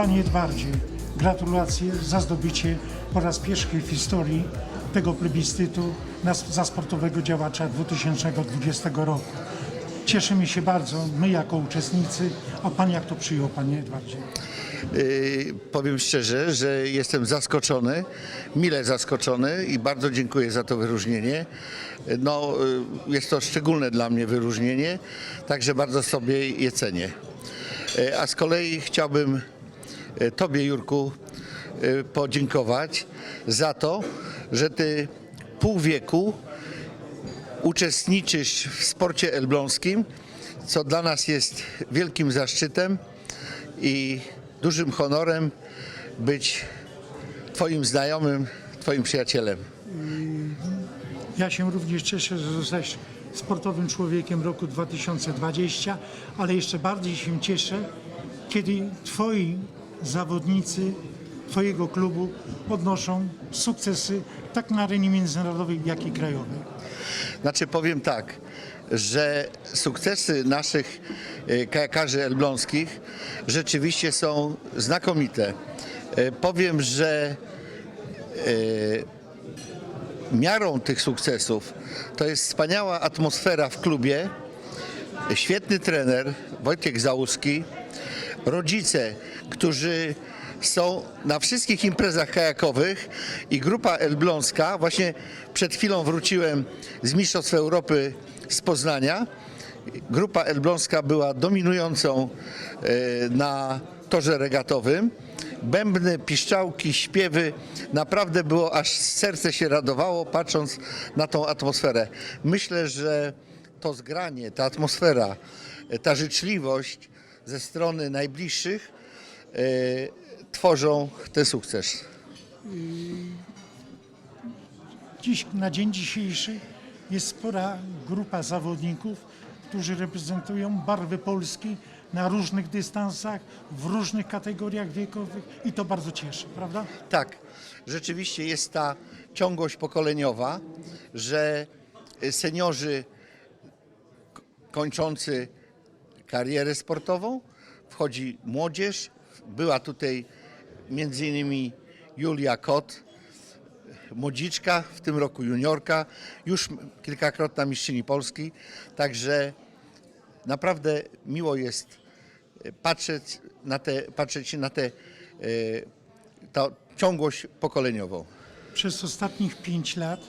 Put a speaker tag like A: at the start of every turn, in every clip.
A: Panie Edwardzie, gratulacje za zdobycie po raz pierwszy w historii tego plebiscytu za sportowego działacza 2020 roku. Cieszymy się bardzo, my jako uczestnicy, a Pan jak to przyjął, Panie Edwardzie?
B: Yy, powiem szczerze, że jestem zaskoczony, mile zaskoczony i bardzo dziękuję za to wyróżnienie. No, yy, jest to szczególne dla mnie wyróżnienie, także bardzo sobie je cenię. Yy, A z kolei chciałbym Tobie, Jurku, yy, podziękować za to, że Ty pół wieku uczestniczysz w sporcie elbląskim, co dla nas jest wielkim zaszczytem i dużym honorem być Twoim znajomym, Twoim przyjacielem.
A: Ja się również cieszę, że zostałeś sportowym człowiekiem roku 2020, ale jeszcze bardziej się cieszę, kiedy Twoi zawodnicy Twojego klubu odnoszą sukcesy tak na arenie międzynarodowej, jak i krajowej.
B: Znaczy powiem tak, że sukcesy naszych e, kajakarzy elbląskich rzeczywiście są znakomite. E, Powiem, że e, miarą tych sukcesów to jest wspaniała atmosfera w klubie, świetny trener Wojciech Załuski, rodzice, którzy są na wszystkich imprezach kajakowych i grupa elbląska. Właśnie przed chwilą wróciłem z Mistrzostw Europy z Poznania. Grupa elbląska była dominującą e, na torze regatowym. Bębny, piszczałki, śpiewy. Naprawdę było aż serce się radowało patrząc na tą atmosferę. Myślę, że to zgranie, ta atmosfera, e, ta życzliwość ze strony najbliższych e, tworzą ten sukces.
A: Dziś, na dzień dzisiejszy jest spora grupa zawodników, którzy reprezentują barwy Polski na różnych dystansach, w różnych kategoriach wiekowych i to bardzo cieszy, prawda?
B: Tak, rzeczywiście jest ta ciągłość pokoleniowa, że seniorzy kończący karierę sportową, wchodzi młodzież. Była tutaj między innymi Julia Kot, młodziczka, w tym roku juniorka, już kilkakrotna mistrzyni Polski, także naprawdę miło jest e, patrzeć na te, patrzeć na tę e, ciągłość pokoleniową.
A: Przez ostatnich pięć lat,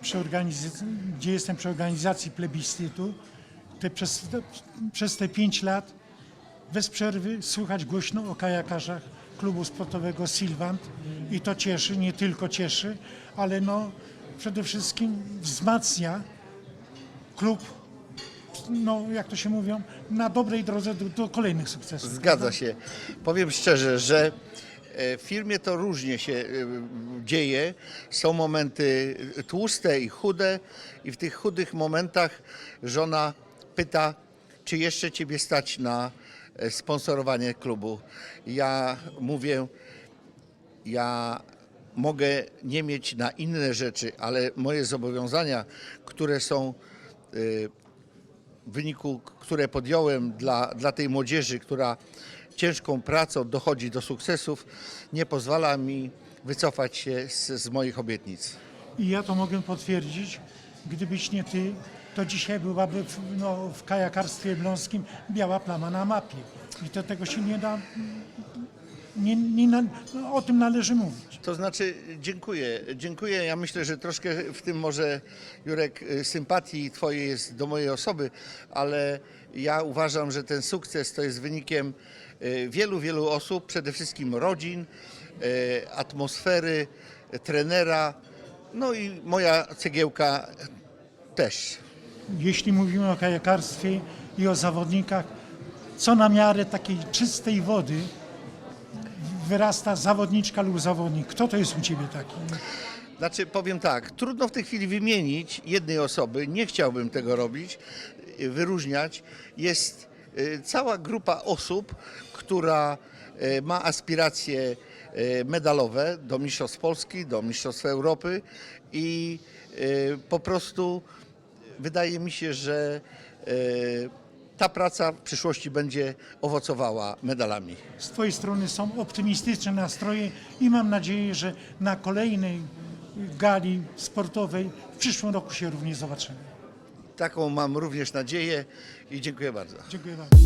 A: przy gdzie jestem przy organizacji plebiscytu, te, przez, te, przez te pięć lat bez przerwy słychać głośno o kajakarzach klubu sportowego Silvant i to cieszy, nie tylko cieszy, ale no przede wszystkim wzmacnia klub, no jak to się mówią, na dobrej drodze do, do kolejnych sukcesów.
B: Zgadza się. Powiem szczerze, że e, w firmie to różnie się e, dzieje. Są momenty tłuste i chude i w tych chudych momentach żona pyta, czy jeszcze ciebie stać na e, sponsorowanie klubu. Ja mówię, ja mogę nie mieć na inne rzeczy, ale moje zobowiązania, które są y, w wyniku, które podjąłem dla, dla tej młodzieży, która ciężką pracą dochodzi do sukcesów, nie pozwala mi wycofać się z, z moich obietnic.
A: I ja to mogę potwierdzić. Gdybyś nie ty, to dzisiaj byłaby w, no, w kajakarstwie elbląskim biała plama na mapie. I to tego się nie da. Nie, nie, no, o tym należy mówić.
B: To znaczy, dziękuję. Dziękuję. Ja myślę, że troszkę w tym może, Jurek, y, sympatii Twojej jest do mojej osoby, ale ja uważam, że ten sukces to jest wynikiem y, wielu, wielu osób, przede wszystkim rodzin, y, atmosfery, trenera, no i moja cegiełka też.
A: Jeśli mówimy o kajakarstwie i o zawodnikach, co na miarę takiej czystej wody wyrasta zawodniczka lub zawodnik? Kto to jest u Ciebie taki?
B: Znaczy, powiem tak, trudno w tej chwili wymienić jednej osoby, nie chciałbym tego robić, y, wyróżniać. Jest y, cała grupa osób, która y, ma aspiracje medalowe do Mistrzostw Polski, do Mistrzostw Europy i po prostu wydaje mi się, że e, ta praca w przyszłości będzie owocowała medalami.
A: Z Twojej strony są optymistyczne nastroje i mam nadzieję, że na kolejnej gali sportowej w przyszłym roku się również zobaczymy.
B: Taką mam również nadzieję i dziękuję bardzo.
A: Dziękuję bardzo.